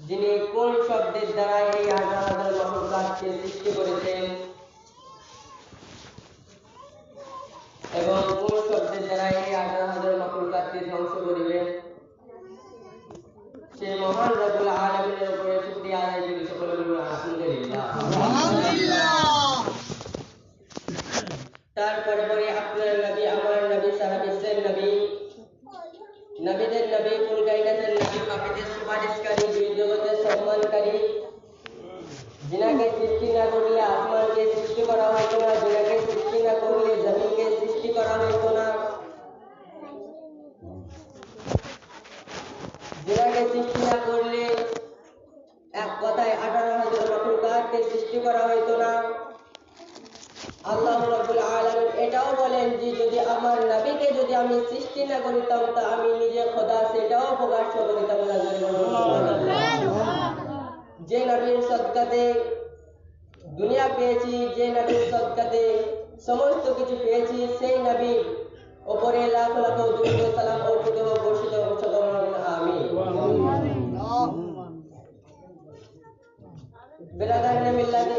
যিনি কোন শব্দের দ্বারা এই হাজার হাজার মানবজাতকে সৃষ্টি করেছেন এবং কোন শব্দের দ্বারা এই হাজার হাজার মানবজাতকে ধ্বংস করিবেন সে মহান রবুল আলমিনের উপরে শুক্রিয়া আদায় করি সকলে বলুন আলহামদুলিল্লাহ তারপরে পরে আপনার নবী আমার নবী সারা বিশ্বের নবী নবীদের নবী কুল কায়নাতের নবী পাপীদের সুপারিশকারী দুই জগতের সম্মানকারী জিনাকে সৃষ্টি না করলে আসমানকে সৃষ্টি করা হতো না জিনাকে সৃষ্টি না করলে জমিনকে সৃষ্টি করা সৃষ্টি করা হতো না আল্লাহ এটাও বলেন যে, যদি আমার যদি আমি সৃষ্টি না করিতাম, তা আমি নিজে খোদা সেটাও করিতাম। যে দুনিয়া পেয়েছি, যে নবীর সদকাতে সমস্ত কিছু পেয়েছি, সেই নবীর ওপরে লাখ লাখ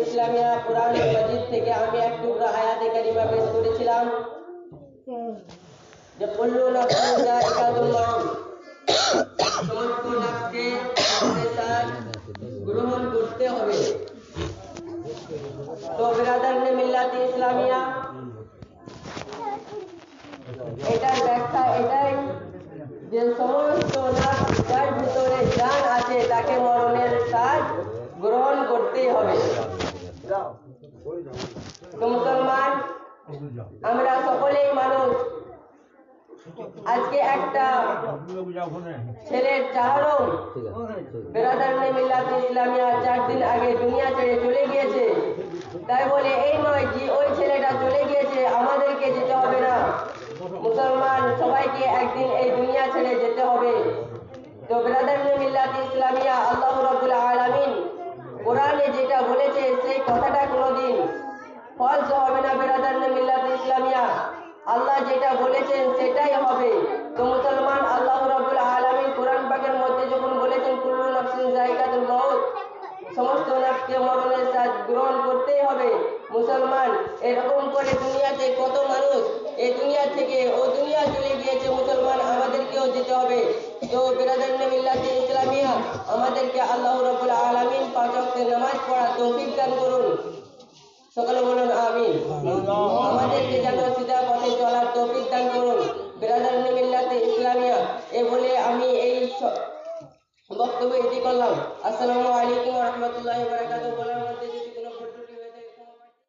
ইসলামিয়া কোরআন মাজিদ থেকে যে সমস্ত নাফসকে মৃত্যুর গ্রহণ করতে হবে। তো বেরাদার মিল্লাত ইসলামিয়া, এটার ব্যাখ্যা এটাই যে সমস্ত নাফস যার ভিতরে জান আছে, তাকে মরণের সাজ গ্রহণ তো মুসলমান, আমরা সকলেই মানুষ। আজকে একটা ছেলের চাহারও বেরাদার মিল্লাত ইসলামিয়া চার দিন আগে দুনিয়া ছেড়ে চলে গিয়েছে। তাই বলে, এই নয় যে ওই ছেলেটা চলে গিয়েছে, আমাদেরকে যেতে হবে না। মুসলমান, সবাইকে একদিন এই দুনিয়া ছেড়ে যেতে হবে। তো বেরাদার মিল্লাত ইসলামিয়া, আল্লাহ কোরআনে যেটা বলেছে, সেই কথাটা কোনোদিন ফলস হবে না, বেরাদার মিল্লাত ইসলামিয়া। আল্লাহ যেটা বলেছেন, সেটাই হবে। তো মুসলমান, আল্লাহ রাব্বুল আলামিন কোরআন পাকের মধ্যে যখন বলেছেন, কুল্লু নাফসিন যায়িকাতুল মাউত, সমস্ত নাফসকে মরণের সাথ গ্রহণ করতেই হবে। মুসলমান, এরকম করে দুনিয়াতে কত মানুষ এই দুনিয়া থেকে ও দুনিয়া চলে গিয়েছে, মুসলমান, আমাদেরকেও যেতে হবে। তো বেরাদার মিল্লাতে ইসলামিয়া, আমাদেরকে আল্লাহ পাঁচ ওয়াক্তের নামাজ পড়া তৌফিক দান করুন। সকলে বলুন, আমিন। আমাদেরকে যেন সিধা পথে চলার তৌফিক দান করুন। বেরাদার মিল্লাতে ইসলামিয়া, এ বলে আমি এই বক্তব্য এটি করলাম। আসসালামু আলাইকুম রহমতুল্লাহ বারাকাতুহু। বলার মধ্যে